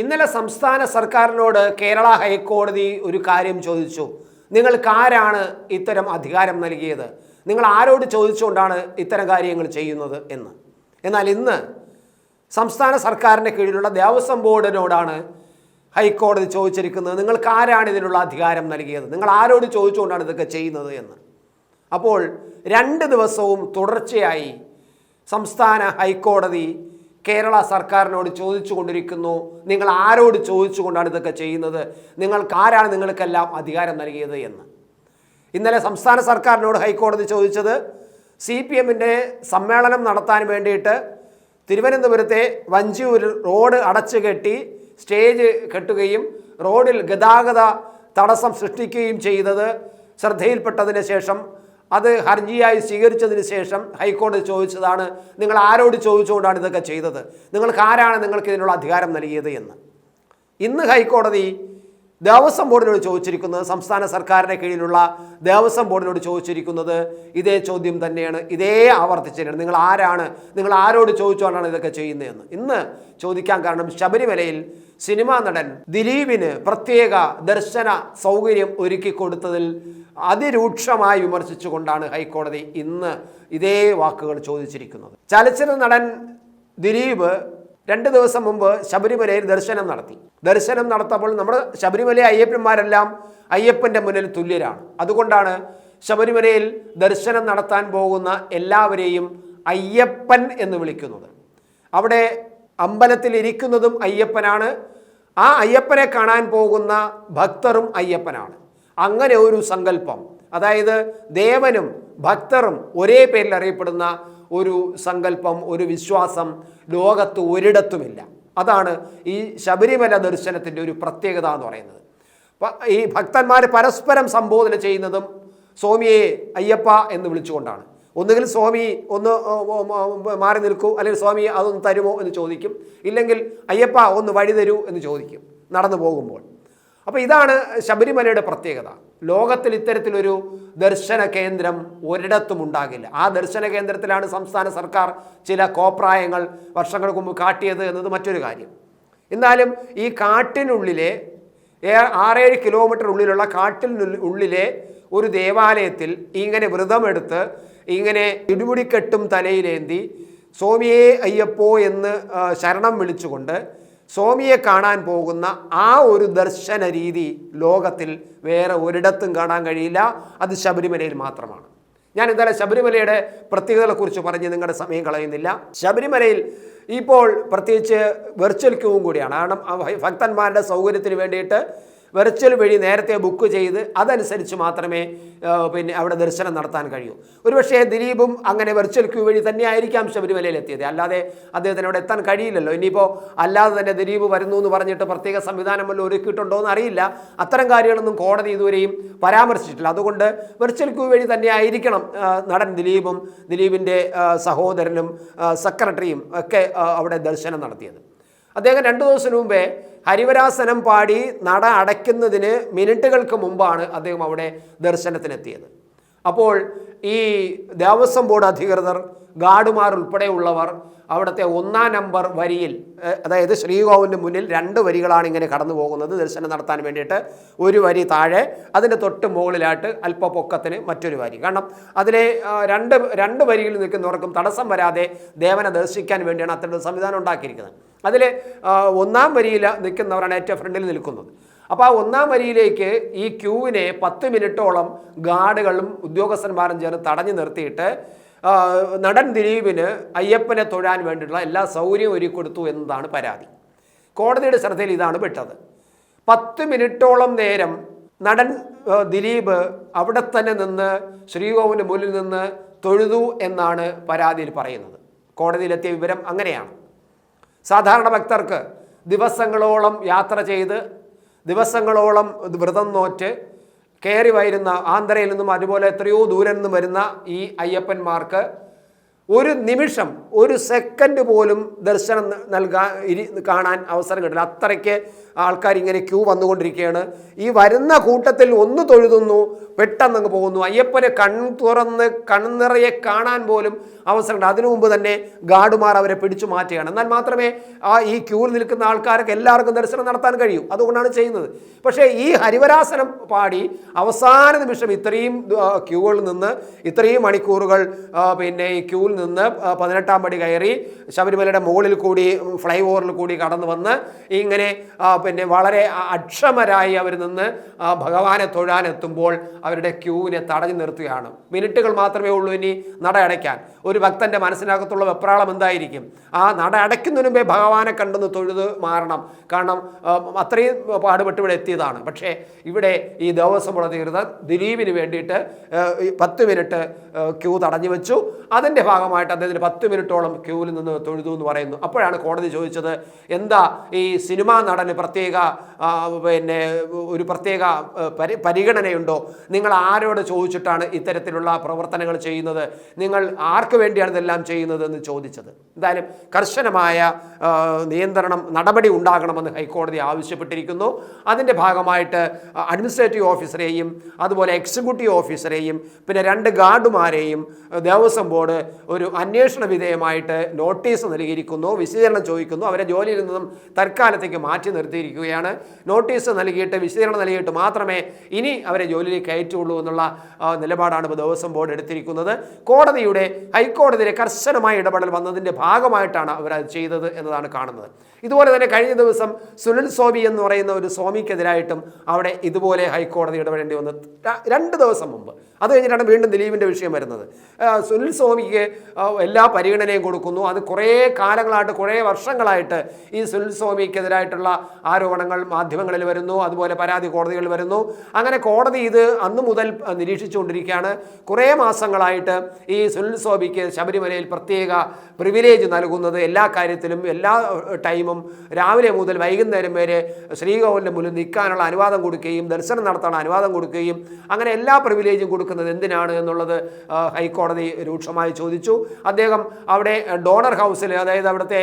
ഇന്നലെ സംസ്ഥാന സർക്കാരിനോട് കേരള ഹൈക്കോടതി ഒരു കാര്യം ചോദിച്ചു. നിങ്ങൾക്ക് ആരാണ് ഇത്തരം അധികാരം നൽകിയത്? നിങ്ങൾ ആരോട് ചോദിച്ചുകൊണ്ടാണ് ഇത്തരം കാര്യങ്ങൾ ചെയ്യുന്നത് എന്ന്. എന്നാൽ ഇന്ന് സംസ്ഥാന സർക്കാരിന്റെ കീഴിലുള്ള ദേവസ്വം ബോർഡിനോടാണ് ഹൈക്കോടതി ചോദിച്ചിരിക്കുന്നത് നിങ്ങൾക്ക് ആരാണ് ഇതിനുള്ള അധികാരം നൽകിയത്? നിങ്ങൾ ആരോട് ചോദിച്ചുകൊണ്ടാണ് ഇതൊക്കെ ചെയ്യുന്നത് എന്ന്. അപ്പോൾ രണ്ട് ദിവസവും തുടർച്ചയായി സംസ്ഥാന ഹൈക്കോടതി കേരള സർക്കാരിനോട് ചോദിച്ചു കൊണ്ടിരിക്കുന്നു നിങ്ങൾ ആരോട് ചോദിച്ചുകൊണ്ടാണ് ഇതൊക്കെ ചെയ്യുന്നത്? നിങ്ങൾക്ക് ആരാണ് നിങ്ങൾക്കെല്ലാം അധികാരം നൽകിയത് എന്ന്. ഇന്നലെ സംസ്ഥാന സർക്കാരിനോട് ഹൈക്കോടതി ചോദിച്ചത് സി പി എമ്മിന്റെ സമ്മേളനം നടത്താൻ വേണ്ടിയിട്ട് തിരുവനന്തപുരത്തെ വഞ്ചിയൂരിൽ റോഡ് അടച്ചു കെട്ടി സ്റ്റേജ് കെട്ടുകയും റോഡിൽ ഗതാഗത തടസ്സം സൃഷ്ടിക്കുകയും ചെയ്തത് ശ്രദ്ധയിൽപ്പെട്ടതിന് ശേഷം അത് ഹർജിയായി സ്വീകരിച്ചതിന് ശേഷം ഹൈക്കോടതി ചോദിച്ചതാണ് നിങ്ങൾ ആരോട് ചോദിച്ചുകൊണ്ടാണ് ഇതൊക്കെ ചെയ്തത്? നിങ്ങൾക്ക് ആരാണ് നിങ്ങൾക്ക് ഇതിനുള്ള അധികാരം നൽകിയത് എന്ന്. ഇന്ന് ഹൈക്കോടതി ദേവസ്വം ബോർഡിനോട് ചോദിച്ചിരിക്കുന്നത് സംസ്ഥാന സർക്കാരിന്റെ കീഴിലുള്ള ദേവസ്വം ബോർഡിനോട് ചോദിച്ചിരിക്കുന്നത് ഇതേ ചോദ്യം തന്നെയാണ് ഇതേ ആവർത്തിച്ചിട്ടുണ്ട് നിങ്ങൾ ആരാണ് നിങ്ങൾ ആരോട് ചോദിച്ചുകൊണ്ടാണ് ഇതൊക്കെ ചെയ്യുന്നതെന്ന്. ഇന്ന് ചോദിക്കാൻ കാരണം ശബരിമലയിൽ സിനിമാ നടൻ ദിലീപിന് പ്രത്യേക ദർശന സൗകര്യം ഒരുക്കി കൊടുത്തതിൽ അതിരൂക്ഷമായി വിമർശിച്ചുകൊണ്ടാണ് ഹൈക്കോടതി ഇന്ന് ഇതേ വാക്കുകൾ ചോദിച്ചിരിക്കുന്നത്. ചലച്ചിത്ര നടൻ ദിലീപ് രണ്ട് ദിവസം മുമ്പ് ശബരിമലയിൽ ദർശനം നടത്തി. ദർശനം നടത്തപ്പോൾ നമ്മുടെ ശബരിമല അയ്യപ്പന്മാരെല്ലാം അയ്യപ്പന്റെ മുന്നിൽ തുല്യരാണ്. അതുകൊണ്ടാണ് ശബരിമലയിൽ ദർശനം നടത്താൻ പോകുന്ന എല്ലാവരെയും അയ്യപ്പൻ എന്ന് വിളിക്കുന്നത്. അവിടെ അമ്പലത്തിൽ ഇരിക്കുന്നതും അയ്യപ്പനാണ്. ആ അയ്യപ്പനെ കാണാൻ പോകുന്ന ഭക്തരും അയ്യപ്പനാണ്. അങ്ങനെ ഒരു സങ്കല്പം. അതായത് ദേവനും ഭക്തറും ഒരേ പേരിൽ അറിയപ്പെടുന്ന ഒരു സങ്കല്പം ഒരു വിശ്വാസം ലോകത്ത് ഒരിടത്തുമില്ല. അതാണ് ഈ ശബരിമല ദർശനത്തിന്റെ ഒരു പ്രത്യേകത എന്ന് പറയുന്നത്. ഈ ഭക്തന്മാർ പരസ്പരം സംബോധന ചെയ്യുന്നതും സ്വാമിയെ അയ്യപ്പ എന്ന് വിളിച്ചുകൊണ്ടാണ്. ഒന്നുകിൽ സ്വാമി ഒന്ന് മാറി നിൽക്കൂ അല്ലെങ്കിൽ സ്വാമി അതൊന്ന് തരുമോ എന്ന് ചോദിക്കും. ഇല്ലെങ്കിൽ അയ്യപ്പ ഒന്ന് വഴി തരൂ എന്ന് ചോദിക്കും. നടന്നു പോകുമ്പോൾ. അപ്പോൾ ഇതാണ് ശബരിമലയുടെ പ്രത്യേകത. ലോകത്തിൽ ഇത്തരത്തിലൊരു ദർശന കേന്ദ്രം ഒരിടത്തും ഉണ്ടാകില്ല. ആ ദർശന കേന്ദ്രത്തിലാണ് സംസ്ഥാന സർക്കാർ ചില കോപ്രായങ്ങൾ വർഷങ്ങൾക്ക് മുമ്പ് കാട്ടിയത് എന്നത് മറ്റൊരു കാര്യം. എന്നാലും ഈ കാട്ടിനുള്ളിലെ ആറേഴ് കിലോമീറ്റർ ഉള്ളിലുള്ള കാട്ടിനുള്ളിൽ ഉള്ളിലെ ഒരു ദേവാലയത്തിൽ ഇങ്ങനെ വ്രതമെടുത്ത് ഇങ്ങനെ ഇടുമുടിക്കെട്ടും തലയിലേന്തി സ്വാമിയെ അയ്യപ്പോ എന്ന് ശരണം വിളിച്ചുകൊണ്ട് സ്വാമിയെ കാണാൻ പോകുന്ന ആ ഒരു ദർശന രീതി ലോകത്തിൽ വേറെ ഒരിടത്തും കാണാൻ കഴിയില്ല. അത് ശബരിമലയിൽ മാത്രമാണ്. ഞാൻ എന്തായാലും ശബരിമലയുടെ പ്രത്യേകതകളെക്കുറിച്ച് പറഞ്ഞ് നിങ്ങളുടെ സമയം കളയുന്നില്ല. ശബരിമലയിൽ ഇപ്പോൾ പ്രത്യേകിച്ച് വെർച്വൽ ക്യൂവും കൂടിയാണ്. കാരണം ഭക്തന്മാരുടെ സൗകര്യത്തിന് വേണ്ടിയിട്ട് വെർച്വൽ വഴി നേരത്തെ ബുക്ക് ചെയ്ത് അതനുസരിച്ച് മാത്രമേ പിന്നെ അവിടെ ദർശനം നടത്താൻ കഴിയൂ. ഒരുപക്ഷേ ദിലീപും അങ്ങനെ വെർച്വൽ ക്യൂ വഴി തന്നെ ആയിരിക്കാം ശബരിമലയിൽ എത്തിയത്. അല്ലാതെ അദ്ദേഹത്തിന് അവിടെ എത്താൻ കഴിയില്ലല്ലോ. ഇനിയിപ്പോൾ അല്ലാതെ തന്നെ ദിലീപ് വരുന്നു എന്ന് പറഞ്ഞിട്ട് പ്രത്യേക സംവിധാനം വല്ലതും ഒരുക്കിയിട്ടുണ്ടോ എന്ന് അറിയില്ല. അത്തരം കാര്യങ്ങളൊന്നും കോടതി ഇതുവരെയും പരാമർശിച്ചിട്ടില്ല. അതുകൊണ്ട് വെർച്വൽ ക്യൂ വഴി തന്നെ ആയിരിക്കണം നടൻ ദിലീപും ദിലീപിന്റെ സഹോദരനും സെക്രട്ടറിയും ഒക്കെ അവിടെ ദർശനം നടത്തിയത്. അദ്ദേഹം രണ്ടു ദിവസം മുമ്പേ ഹരിവരാസനം പാടി നട അടയ്ക്കുന്നതിന് മിനിറ്റുകൾക്ക് മുമ്പാണ് അദ്ദേഹം അവിടെ ദർശനത്തിനെത്തിയത്. അപ്പോൾ ഈ ദേവസ്വം ബോർഡ് അധികൃതർ ഗാർഡുമാർ ഉൾപ്പെടെയുള്ളവർ അവിടുത്തെ ഒന്നാം നമ്പർ വരിയിൽ അതായത് ശ്രീകോവിന്റെ മുന്നിൽ രണ്ട് വരികളാണ് ഇങ്ങനെ കടന്നു പോകുന്നത്. ദർശനം നടത്താൻ വേണ്ടിയിട്ട് ഒരു വരി താഴെ അതിന്റെ തൊട്ട് മുകളിലായിട്ട് അല്പ പൊക്കത്തിന് മറ്റൊരു വരി. കാരണം അതിലെ രണ്ട് രണ്ട് വരിയിൽ നിൽക്കുന്നവർക്കും തടസ്സം വരാതെ ദേവനെ ദർശിക്കാൻ വേണ്ടിയാണ് അത്തരം സംവിധാനം ഉണ്ടാക്കിയിരിക്കുന്നത്. അതിൽ ഒന്നാം വരിയിൽ നിൽക്കുന്നവരാണ് ഏറ്റവും ഫ്രണ്ടിൽ നിൽക്കുന്നത്. അപ്പോൾ ആ ഒന്നാം വരിയിലേക്ക് ഈ ക്യൂവിനെ പത്ത് മിനിറ്റോളം ഗാർഡുകളും ഉദ്യോഗസ്ഥന്മാരും ചേർന്ന് തടഞ്ഞു നിർത്തിയിട്ട് നടൻ ദിലീപിന് അയ്യപ്പനെ തൊഴാൻ വേണ്ടിയിട്ടുള്ള എല്ലാ സൗകര്യവും ഒരുക്കി കൊടുത്തു എന്നതാണ് പരാതി. കോടതിയുടെ ശ്രദ്ധയിൽ ഇതാണ് പെട്ടത്. പത്ത് മിനിറ്റോളം നേരം നടൻ ദിലീപ് അവിടെ തന്നെ നിന്ന് ശ്രീകോവിന്റെ മുന്നിൽ നിന്ന് തൊഴുതു എന്നാണ് പരാതിയിൽ പറയുന്നത്. കോടതിയിലെത്തിയ വിവരം അങ്ങനെയാണ്. സാധാരണ ഭക്തർക്ക് ദിവസങ്ങളോളം യാത്ര ചെയ്ത് ദിവസങ്ങളോളം വ്രതം നോറ്റ് കയറി വരുന്ന ആന്ധ്രയിൽ നിന്നും അതുപോലെ എത്രയോ ദൂരെ നിന്നും വരുന്ന ഈ അയ്യപ്പന്മാർക്ക് ഒരു നിമിഷം ഒരു സെക്കൻഡ് പോലും ദർശനം നൽകാൻ കാണാൻ അവസരം കിട്ടില്ല. അത്രയ്ക്ക് ആൾക്കാർ ഇങ്ങനെ ക്യൂ വന്നുകൊണ്ടിരിക്കുകയാണ്. ഈ വരുന്ന കൂട്ടത്തിൽ ഒന്ന് തൊഴുതുന്നു പെട്ടെന്ന് അങ്ങ് പോകുന്നു. അയ്യപ്പനെ കൺ തുറന്ന് കൺനിറയെ കാണാൻ പോലും അവസരമുണ്ട്. അതിനു മുമ്പ് തന്നെ ഗാർഡുമാർ അവരെ പിടിച്ചു മാറ്റുകയാണ്. എന്നാൽ മാത്രമേ ആ ഈ ക്യൂവിൽ നിൽക്കുന്ന ആൾക്കാർക്ക് എല്ലാവർക്കും ദർശനം നടത്താൻ കഴിയൂ. അതുകൊണ്ടാണ് ചെയ്യുന്നത്. പക്ഷേ ഈ ഹരിവരാസനം പാടി അവസാന നിമിഷം ഇത്രയും ക്യൂകളിൽ നിന്ന് ഇത്രയും മണിക്കൂറുകൾ പിന്നെ ഈ ക്യൂവിൽ നിന്ന് പതിനെട്ടാം പടി കയറി ശബരിമലയുടെ മുകളിൽ കൂടി ഫ്ലൈ ഓവറിൽ കൂടി കടന്നു വന്ന് ഇങ്ങനെ പിന്നെ വളരെ അക്ഷമരായി അവർ നിന്ന് ഭഗവാനെ തൊഴാനെത്തുമ്പോൾ അവരുടെ ക്യൂവിനെ തടഞ്ഞു നിർത്തുകയാണ്. മിനിറ്റുകൾ മാത്രമേ ഉള്ളൂ ഇനി നട അടയ്ക്കാൻ. ഒരു ഭക്തന്റെ മനസ്സിനകത്തുള്ള വെപ്രാളം എന്തായിരിക്കും? ആ നട അടയ്ക്കുന്നതിന് മുമ്പേ ഭഗവാനെ കണ്ടെന്ന് തൊഴുത് മാറണം. കാരണം അത്രയും പാടുപെട്ട് ഇവിടെ എത്തിയതാണ്. പക്ഷേ ഇവിടെ ഈ ദേവസ്വം അധികൃതർ ദിലീപിന് വേണ്ടിയിട്ട് പത്ത് മിനിറ്റ് ക്യൂ തടഞ്ഞു വെച്ചു. അതിന്റെ ഭാഗമായിട്ട് അദ്ദേഹത്തിന് പത്ത് മിനിറ്റോളം ക്യൂവിൽ നിന്ന് തൊഴുതു എന്ന് പറയുന്നു. അപ്പോഴാണ് കോടതി ചോദിച്ചത് എന്താ ഈ സിനിമാ നടന് പ്രത്യേക പിന്നെ ഒരു പ്രത്യേക പരി പരിഗണനയുണ്ടോ? നിങ്ങൾ ആരോട് ചോദിച്ചിട്ടാണ് ഇത്തരത്തിലുള്ള പ്രവർത്തനങ്ങൾ ചെയ്യുന്നത്? നിങ്ങൾ ആർക്ക് വേണ്ടിയാണ് ഇതെല്ലാം ചെയ്യുന്നത് എന്ന് ചോദിച്ചത്? എന്തായാലും കർശനമായ നിയന്ത്രണം നടപടി ഉണ്ടാകണമെന്ന് ഹൈക്കോടതി ആവശ്യപ്പെട്ടിരിക്കുന്നു. അതിന്റെ ഭാഗമായിട്ട് അഡ്മിനിസ്ട്രേറ്റീവ് ഓഫീസറെയും അതുപോലെ എക്സിക്യൂട്ടീവ് ഓഫീസറെയും പിന്നെ രണ്ട് ഗാർഡുമാരെയും ദേവസ്വം ബോർഡ് ഒരു അന്വേഷണ വിധേയമായിട്ട് നോട്ടീസ് നൽകിയിരിക്കുന്നു വിശദീകരണം ചോദിക്കുന്നു. അവരെ ജോലിയിൽ നിന്നും തൽക്കാലത്തേക്ക് മാറ്റി നിർത്തിയിരിക്കുകയാണ് നോട്ടീസ് നൽകിയിട്ട് വിശദീകരണം നൽകിയിട്ട് മാത്രമേ ഇനി അവരെ ജോലിയിലേക്ക് കയറ്റുള്ളൂ എന്നുള്ള ആ, നിലപാടാണ് ഇപ്പോൾ ദേവസ്വം ബോർഡ് എടുത്തിരിക്കുന്നത്. കോടതിയുടെ ഹൈക്കോടതിയിലെ കർശനമായ ഇടപെടൽ വന്നതിന്റെ ഭാഗമായിട്ടാണ് അവർ അത് ചെയ്തത് എന്നതാണ് കാണുന്നത്. ഇതുപോലെ തന്നെ കഴിഞ്ഞ ദിവസം സുനിൽ സ്വാമി എന്ന് പറയുന്ന ഒരു സ്വാമിക്കെതിരായിട്ടും അവിടെ ഇതുപോലെ ഹൈക്കോടതി ഇടപെടേണ്ടി വന്നു രണ്ട് ദിവസം മുമ്പ്. അത് കഴിഞ്ഞിട്ടാണ് വീണ്ടും ദിലീപിന്റെ വിഷയം വരുന്നത്. സുനിൽ സ്വാമിക്ക് എല്ലാ പരിഗണനയും കൊടുക്കുന്നു. അത് കുറേ കാലങ്ങളായിട്ട് കുറേ വർഷങ്ങളായിട്ട് ഈ സുനിൽ സ്വാമിക്കെതിരായിട്ടുള്ള ആരോപണങ്ങൾ മാധ്യമങ്ങളിൽ വരുന്നു അതുപോലെ പരാതി കോടതികളിൽ വരുന്നു. അങ്ങനെ കോടതി ഇത് അന്നു മുതൽ നിരീക്ഷിച്ചുകൊണ്ടിരിക്കുകയാണ്. കുറേ മാസങ്ങളായിട്ട് ഈ സുനിൽ സോബിക്ക് ശബരിമലയിൽ പ്രത്യേക പ്രിവിലേജ് നൽകുന്നത് എല്ലാ കാര്യത്തിലും എല്ലാ ടൈമും രാവിലെ മുതൽ വൈകുന്നേരം വരെ ശ്രീകോവിലിന്റെ മുന്നിൽ നിൽക്കാനുള്ള അനുവാദം കൊടുക്കുകയും ദർശനം നടത്താനുള്ള അനുവാദം കൊടുക്കുകയും അങ്ങനെ എല്ലാ പ്രിവിലേജും കൊടുക്കുന്നത് എന്തിനാണ് എന്നുള്ളത് ഹൈക്കോടതി രൂക്ഷമായി ചോദിച്ചു. അദ്ദേഹം അവിടെ ഡോണർ ഹൗസിൽ അതായത് അവിടുത്തെ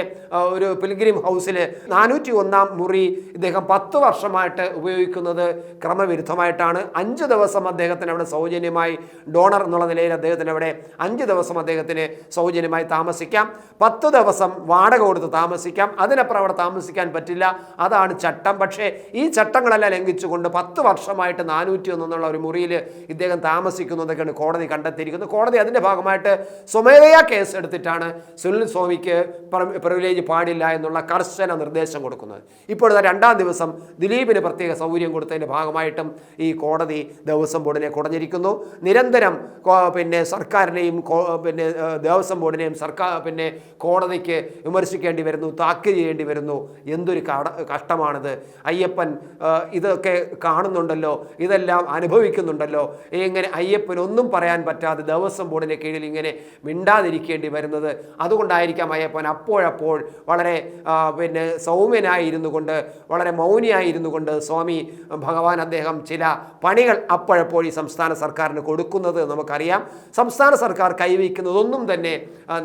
ഒരു പിൽഗ്രിം ഹൗസിൽ നാനൂറ്റി ഒന്നാം മുറി ഇദ്ദേഹം പത്ത് വർഷമായിട്ട് ഉപയോഗിക്കുന്നത് ക്രമവിരുദ്ധമായിട്ടാണ്. അഞ്ച് ദിവസം അദ്ദേഹത്തിന് അവിടെ സൗജന്യമായി ഡോണർ എന്നുള്ള നിലയിൽ അദ്ദേഹത്തിന് അവിടെ അഞ്ച് ദിവസം അദ്ദേഹത്തിന് സൗജന്യമായി താമസിക്കാം. പത്ത് ദിവസം വാടക കൊടുത്ത് താമസിക്കാം. അതിനപ്പുറം അവിടെ താമസിക്കാൻ പറ്റില്ല. അതാണ് ചട്ടം. പക്ഷേ ഈ ചട്ടങ്ങളെല്ലാം ലംഘിച്ചുകൊണ്ട് പത്ത് വർഷമായിട്ട് നാനൂറ്റി ഒന്നെന്നുള്ള ഒരു മുറിയിൽ ഇദ്ദേഹം താമസിക്കുന്നു എന്നൊക്കെയാണ് കോടതി കണ്ടെത്തിയിരിക്കുന്നത്. കോടതി അതിന്റെ ഭാഗമായിട്ട് സ്വമേധയാ കേസ് എടുത്തിട്ടാണ് സുനിൽ സ്വാമിക്ക് പ്രിവിലേജ് പാടില്ല എന്നുള്ള കർശന നിർദ്ദേശം കൊടുക്കുന്നത്. ഇപ്പോഴത്തെ രണ്ടാം ദിവസം ദിലീപിന് പ്രത്യേക സൗകര്യം കൊടുത്തതിന്റെ ഭാഗമായിട്ടും ഈ കോടതി ദേവസ്വം ബോർഡിനെ കുടഞ്ഞിരിക്കുന്നു. നിരന്തരം പിന്നെ സർക്കാരിനെയും പിന്നെ ദേവസ്വം ബോർഡിനെയും സർക്കാർ പിന്നെ കോടതിക്ക് വിമർശിക്കേണ്ടി വരുന്നു താക്കീത് ചെയ്യേണ്ടി വരുന്നു. എന്തൊരു കഷ്ടമാണിത്. അയ്യപ്പൻ ഇതൊക്കെ കാണുന്നുണ്ടല്ലോ ഇതെല്ലാം അനുഭവിക്കുന്നുണ്ടല്ലോ. ഇങ്ങനെ അയ്യപ്പനൊന്നും പറയാൻ പറ്റാതെ ദേവസ്വം ബോർഡിന്റെ കീഴിൽ ഇങ്ങനെ മിണ്ടാതിരിക്കേണ്ടി വരുന്നത്. അതുകൊണ്ടായിരിക്കാം അയ്യപ്പൻ അപ്പോഴപ്പോൾ വളരെ പിന്നെ സൗമ്യനായിരുന്നു കൊണ്ട് വളരെ മൗനിയായിരുന്നു കൊണ്ട് സ്വാമി ഭഗവാൻ അദ്ദേഹം ചില പണികൾ അപ്പോഴപ്പോൾ ഈ സംസ്ഥാന സർക്കാരിന് കൊടുക്കുന്നത് നമുക്കറിയാം. സംസ്ഥാന സർക്കാർ കൈവയ്ക്കുന്നതൊന്നും തന്നെ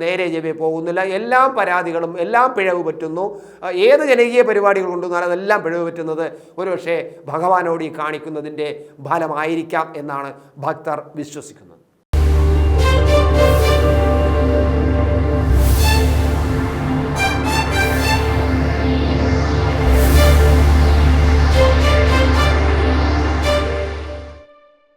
നേരെ ജവേ പോകുന്നില്ല. എല്ലാം പരാതികളും എല്ലാം പിഴവ് പറ്റുന്നു. ഏത് ജനകീയ പരിപാടികൾ കൊണ്ടുവന്നാലും അതെല്ലാം പിഴവ് പറ്റുന്നത് ഒരുപക്ഷെ ഭഗവാനോട് ഈ കാണിക്കുന്നതിന്റെ ഫലമായിരിക്കാം എന്നാണ് ഭക്തർ വിശ്വസിക്കുന്നത്.